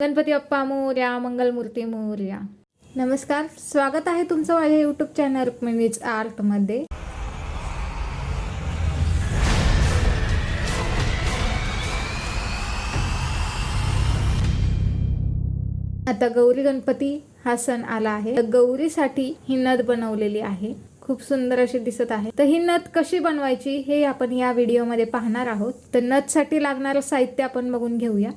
गणपती अप्पा मोर्या मंगलमूर्ती मोर्या. नमस्कार स्वागत आहे तुमचं माझ्या यूट्यूब चॅनल रुक्मिणीज आर्टमध्ये आता गौरी गणपती हा सण आला आहे. तर गौरीसाठी ही नथ बनवलेली आहे. खूप सुंदर अशी दिसत आहे. तर ही नथ कशी बनवायची हे आपण या व्हिडिओमध्ये पाहणार आहोत. तर नथसाठी लागणारं साहित्य आपण बघून घेऊया.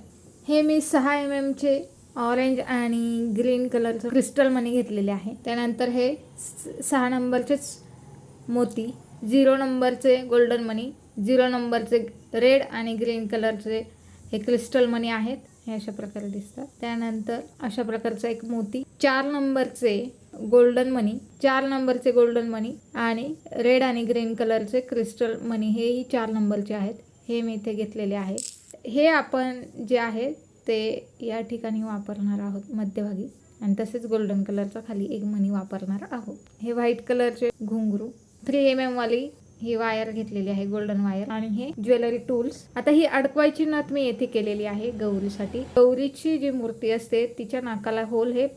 हे मी सहा एम एमचे ऑरेंज आणि ग्रीन कलरचं क्रिस्टल मनी घेतलेले आहे. त्यानंतर हे सहा नंबरचेच मोती झिरो नंबरचे गोल्डन मनी झिरो नंबरचे रेड आणि ग्रीन कलरचे हे क्रिस्टल मनी आहेत. हे अशा प्रकारे दिसतात. त्यानंतर अशा प्रकारचा एक मोती चार नंबरचे गोल्डन मनी चार नंबरचे गोल्डन मनी आणि रेड आणि ग्रीन कलरचे क्रिस्टल मनी हेही चार नंबरचे आहेत. हे मी इथे घेतलेले आहे. हे आपण जे आहे ते या ठिकाणी वापरणार आहोत मध्यभागी. आणि तसेच गोल्डन कलरचा खाली एक मनी वापरणार आहोत. हे व्हाईट कलरचे घुंगरू. थ्री एम एम वाली ही वायर घेतलेली आहे गोल्डन वायर आणि हे ज्वेलरी टूल्स आता ही अडकवायची नथ मी येथे केलेली आहे गौरीसाठी. गौरीची जी मूर्ती असते तिच्या नाकाला होल हे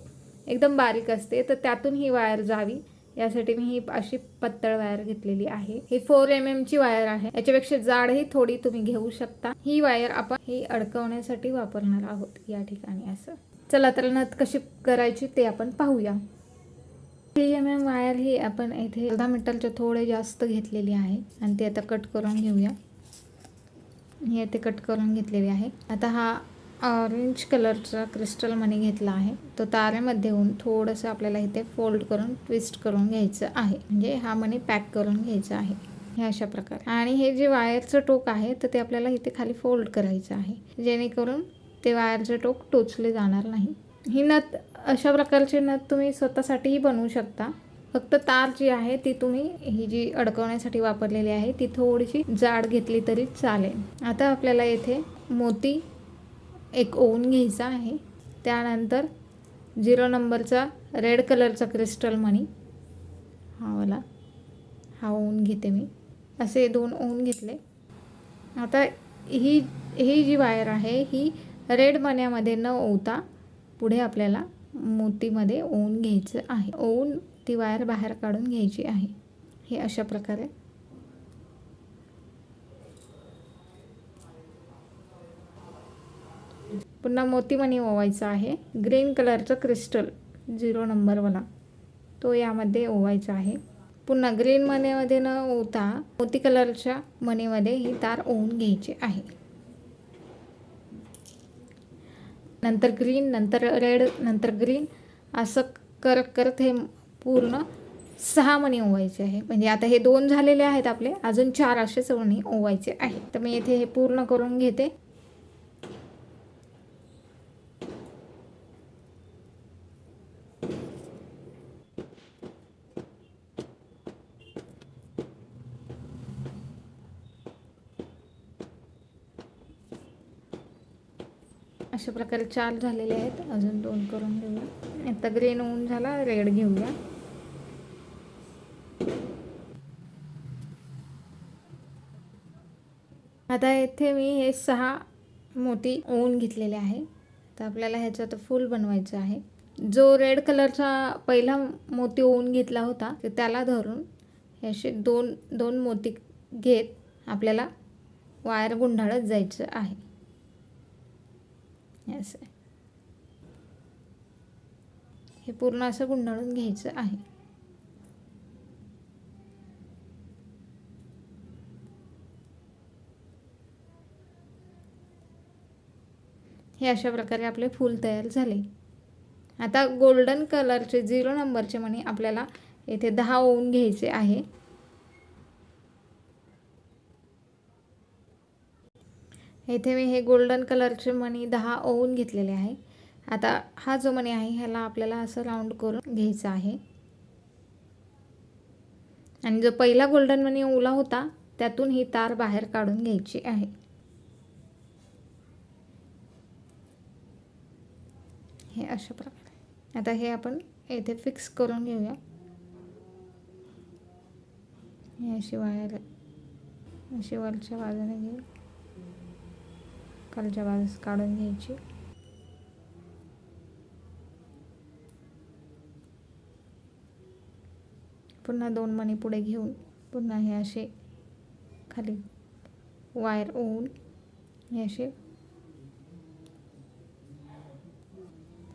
एकदम बारीक असते तर त्यातून ही वायर जावी. यासाठी मी ही अशी पत्तळ वायर घेतलेली आहे. ही फोर एम एम ची वायर आहे. याच्यापेक्षा जाडही थोडी तुम्ही घेऊ शकता. ही वायर आपण ही अडकवण्यासाठी वापरणार आहोत. या ठिकाणी असं. चला तर नथ कशी करायची ते आपण पाहूया. थ्री एम एम वायर ही आपण इथे अर्धा मीटरचे थोडे जास्त घेतलेली आहे. आणि ते आता कट करून घेऊया. हे येथे कट करून घेतलेली आहे. आता हा ऑरेंज कलरचा क्रिस्टल मनी घेतला आहे. तो तारेमध्ये होऊन थोडंसं आपल्याला इथे फोल्ड करून ट्विस्ट करून घ्यायचं आहे. म्हणजे हा मनी पॅक करून घ्यायचा आहे. हे अशा प्रकारे. आणि हे जे वायरचं टोक आहे तर ते आपल्याला इथे खाली फोल्ड करायचं आहे. जेणेकरून ते वायरचं टोक टोचले जाणार नाही. ही नथ अशा प्रकारची नथ तुम्ही स्वतःसाठीही बनवू शकता. फक्त तार जी आहे ती तुम्ही ही जी अडकवण्यासाठी वापरलेली आहे ती थोडीशी जाड घेतली तरी चालेल. आता आपल्याला येथे मोती एक ओवून घ्यायचा आहे. त्यानंतर झिरो नंबरचा रेड कलरचा क्रिस्टल मणी हा वाला. हा ओवून घेते मी. असे दोन ओवून घेतले. आता ही ही जी वायर आहे ही रेड मण्यामध्ये न ओवता पुढे आपल्याला मोतीमध्ये ओवून घ्यायचं आहे. ओवून ती वायर बाहेर काढून घ्यायची आहे. हे अशा प्रकारे पुन्हा मोतीमणी ओवायचा आहे. ग्रीन कलरचं क्रिस्टल झिरो नंबरवाला तो यामध्ये ओवायचा आहे. पुन्हा ग्रीन मनीमध्ये न ओवता मोती कलरच्या मनीमध्ये ही तार ओवून घ्यायची आहे. नंतर ग्रीन नंतर रेड नंतर ग्रीन. असं करत करत हे पूर्ण सहा मणी ओवायचे आहे. म्हणजे आता हे दोन झालेले आहेत आपले. अजून चार असेच मणी ओवायचे आहे तर मी येथे हे पूर्ण करून घेते. अशा प्रकारे चार झालेले आहेत. अजून दोन करून घेऊया. आता ग्रीन ऊन झाला रेड घेऊया. आता येथे मी हे सहा मोती ऊन घेतलेले आहे. तर आपल्याला ह्याचं फूल बनवायचं आहे. जो रेड कलरचा पहिला मोती ओवून घेतला होता तर त्याला धरून हे असे दोन दोन मोती घेत आपल्याला वायर गुंडाळत जायचं आहे. असं. आहे. हे पूर्ण असं गुंडाळून घ्यायचं आहे. हे अशा प्रकारे आपले फूल तयार झाले. आता गोल्डन कलरचे झिरो नंबरचे मणी आपल्याला येथे दहा ओवून घ्यायचे आहे. येथे मी हे गोल्डन कलरचे मणी दहा ओवून घेतलेले आहे. आता हा जो मणी आहे ह्याला आपल्याला असं राऊंड करून घ्यायचा आहे. आणि जो पहिला गोल्डन मनी ओला होता त्यातून ही तार बाहेर काढून घ्यायची आहे. हे अशा प्रकारे. आता हे आपण येथे फिक्स करून घेऊया. हे अशी वायर अशी वरच्या बाजूने घेऊ खालच्या बाजूस काढून घ्यायची. पुन्हा दोन मणी पुढे घेऊन पुन्हा हे असे खाली वायर ओवून हे असे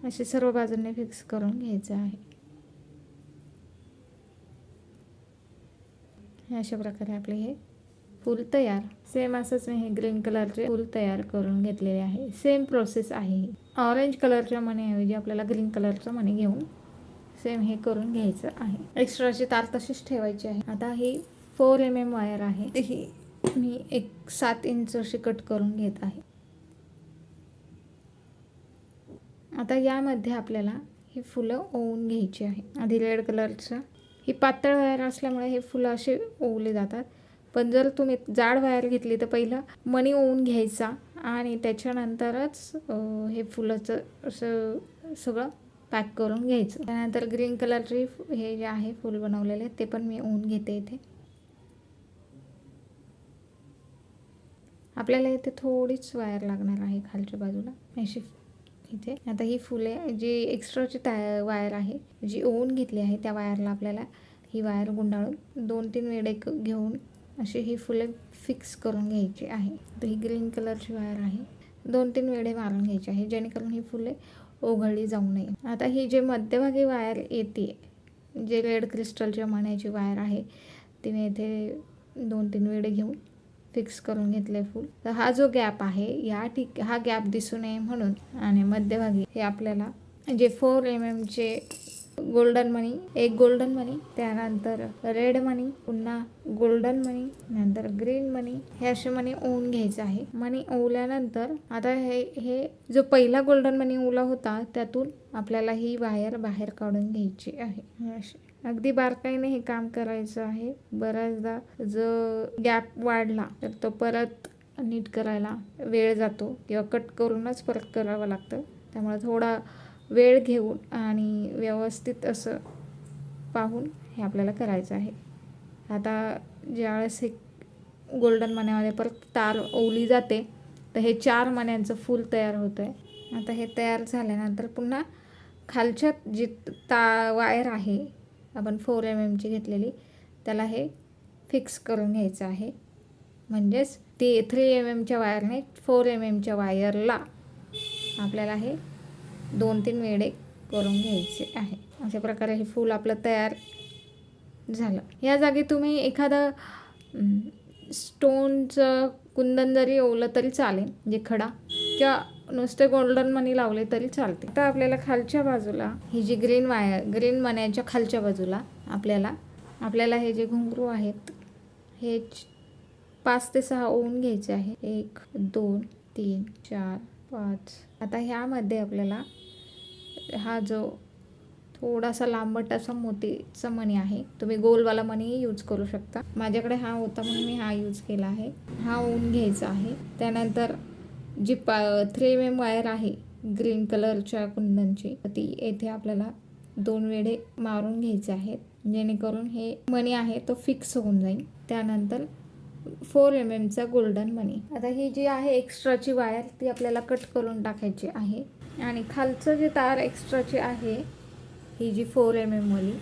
असे सर्व बाजूने फिक्स करून घ्यायचं आहे. अशा प्रकारे आपले हे फूल तयार. सेम असंच मी हे ग्रीन कलरचे फूल तयार करून घेतलेले आहे. सेम प्रोसेस आहे ऑरेंज कलरच्या मणीऐवजी आपल्याला ग्रीन कलरचं मणी घेऊन सेम हे करून घ्यायचं आहे. एक्स्ट्राची तार तशीच ठेवायची आहे. आता ही फोर एम एम वायर आहे. ही मी एक सात इंच अशी कट करून घेत आहे. आता यामध्ये आपल्याला ही फुलं ओवून घ्यायची आहे. आधी रेड कलरचं ही पातळ वायर असल्यामुळे हे फुलं असे ओवले जातात. पण जर तुम्ही जाड वायर घेतली तर पहिलं मणी ओवून घ्यायचा आणि त्याच्यानंतरच हे फुलाचं असं सगळं पॅक करून घ्यायचं. त्यानंतर ग्रीन कलरचे हे जे आहे फूल बनवलेले ते पण मी ओवून घेते इथे. आपल्याला इथे थोडीच वायर लागणार आहे खालच्या बाजूला. अशी इथे. आता ही फुले जी एक्स्ट्राची तया वायर आहे जी ओवून घेतली आहे त्या वायरला आपल्याला ही वायर गुंडाळून दोन तीन वेळे घेऊन अशी ही फुले फिक्स करून घ्यायची आहे. तर ही ग्रीन कलरची वायर आहे. दोन तीन वेळे मारून घ्यायची आहे जेणेकरून ही फुले ओघळली जाऊ नये. आता ही जे मध्यभागी वायर येते जे रेड क्रिस्टलच्या मण्याची वायर आहे तिने इथे दोन तीन वेळे घेऊन फिक्स करून घेतले फूल. तर हा जो गॅप आहे या ठिक हा गॅप दिसू नये म्हणून आणि मध्यभागी हे आपल्याला जे फोर एम एमचे गोल्डन मनी एक गोल्डन मनी त्यानंतर रेड मनी पुन्हा गोल्डन मनी नंतर ग्रीन मनी हे असे मनी ओवून घ्यायचे आहे. मनी ओवल्यानंतर आता हे हे जो पहिला गोल्डन मनी ओला होता त्यातून आपल्याला ही वायर बाहेर काढून घ्यायची आहे. अशी अगदी बारकाईने हे काम करायचं आहे. बऱ्याचदा जर गॅप वाढला तर तो परत नीट करायला वेळ जातो. किंवा कट करूनच परत करावं लागतं. त्यामुळे थोडा वेळ घेऊन आणि व्यवस्थित असं पाहून हे आपल्याला करायचं आहे. आता ज्यावेळेस हे गोल्डन मण्यामध्ये परत तार ओवली जाते तर हे चार मण्यांचं फूल तयार होतं आहे आता हे तयार झाल्यानंतर पुन्हा खालच्या जी ता वायर आहे आपण फोर एम एमची घेतलेली त्याला हे फिक्स करून घ्यायचं आहे. म्हणजेच ते थ्री एम एमच्या वायरने फोर एम एमच्या वायरला आपल्याला हे दोन तीन वेळे करून घ्यायचे आहे. अशा प्रकारे हे फूल आपलं तयार झालं. या जागी तुम्ही एखादं स्टोनचं कुंदन जरी ओवलं तरी चालेल जे खडा किंवा नुसते गोल्डन मनी लावले तरी चालते आता आपल्याला खालच्या बाजूला ही जी ग्रीन वायर ग्रीन मण्याच्या खालच्या बाजूला आपल्याला आपल्याला हे जे घुंगरू आहेत हे पाच ते सहा ओवून घ्यायचे आहे. एक दोन तीन चार पाच. आता ह्यामध्ये आपल्याला हा जो थोडासा लांबट असा मोतीचा मणी आहे तुम्ही गोलवाला मणीही यूज करू शकता. माझ्याकडे हा होता म्हणून मी हा यूज केला आहे. हा ऊन घ्यायचा आहे. त्यानंतर जी पा थ्री एम एम वायर आहे ग्रीन कलरच्या कुंदनची ती येथे आपल्याला दोन वेळे मारून घ्यायचे आहेत. जेणेकरून हे मणी आहे तो फिक्स होऊन जाईल. त्यानंतर फोर एम एमचा गोल्डन मणी. आता ही जी आहे एक्स्ट्राची वायर ती आपल्याला कट करून टाकायची आहे. आणि खालचं जे तार एक्स्ट्राची आहे ही जी फोर एम एम वाली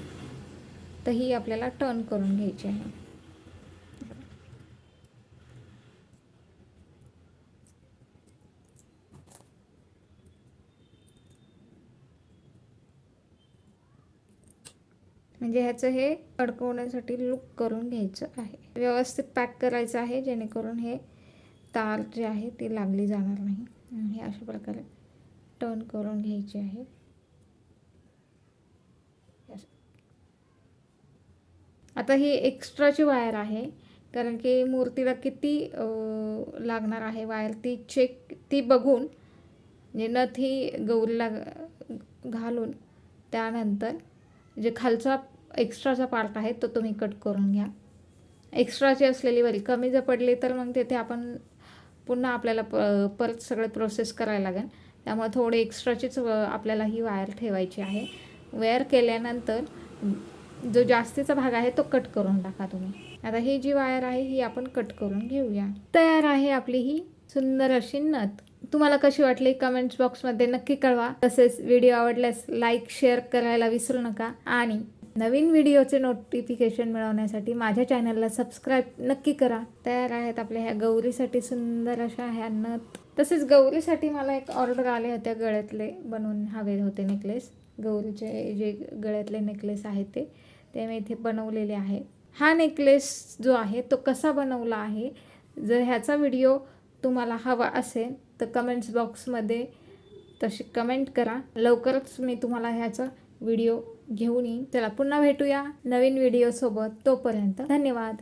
तर ही आपल्याला टर्न करून घ्यायची आहे. म्हणजे ह्याचं हे अडकवण्यासाठी लुक करून घ्यायचं आहे. व्यवस्थित पॅक करायचं आहे जेणेकरून हे तार जे आहे ती लागली जाणार नाही. हे अशा प्रकारे टर्न करून घ्यायचे आहे आता ही एक्स्ट्राची वायर आहे कारण की मूर्तीला किती लागणार आहे वायर ती चेक ती बघून म्हणजे नथ ही गौरीला घालून त्यानंतर जे खालचा एक्स्ट्राचा पार्ट आहे तो तुम्ही कट करून घ्या. एक्स्ट्राची असलेली वरी कमी जर पडली तर मग तिथे आपण पुन्हा आपल्याला प परत सगळं प्रोसेस करायला लागेल. त्यामुळे थोडे एक्स्ट्राचीच व- आपल्याला ही वायर ठेवायची आहे. वेअर केल्यानंतर जो जास्तीचा भाग आहे तो कट करून टाका तुम्ही. आता ही जी वायर आहे ही आपण कट करून घेऊया. तयार आहे आपली ही सुंदर अशी नथ. तुम्हाला कशी वाटली कमेंट्स बॉक्समध्ये नक्की कळवा. तसेच व्हिडिओ आवडल्यास लाईक शेअर करायला विसरू नका. आणि नवीन व्हिडिओचे नोटिफिकेशन मिळवण्यासाठी माझ्या चॅनलला सबस्क्राईब नक्की करा. तयार आहेत आपल्या ह्या गौरीसाठी सुंदर अशा ह्या नथ. तसेच गौरीसाठी मला एक ऑर्डर आले होते गळ्यातले बनवून हवे होते नेकलेस गौरीचे जे गळ्यातले नेकलेस आहेत ते ते मी इथे बनवलेले आहे. हा नेकलेस जो आहे तो कसा बनवला आहे? जर ह्याचा व्हिडिओ तुम्हाला हवा असेल तर कमेंट्स बॉक्समध्ये तशी कमेंट करा. लवकरच मी तुम्हाला ह्याचा व्हिडिओ घेऊन येईन. चला पुन्हा भेटूया नवीन व्हिडिओसोबत तोपर्यंत धन्यवाद.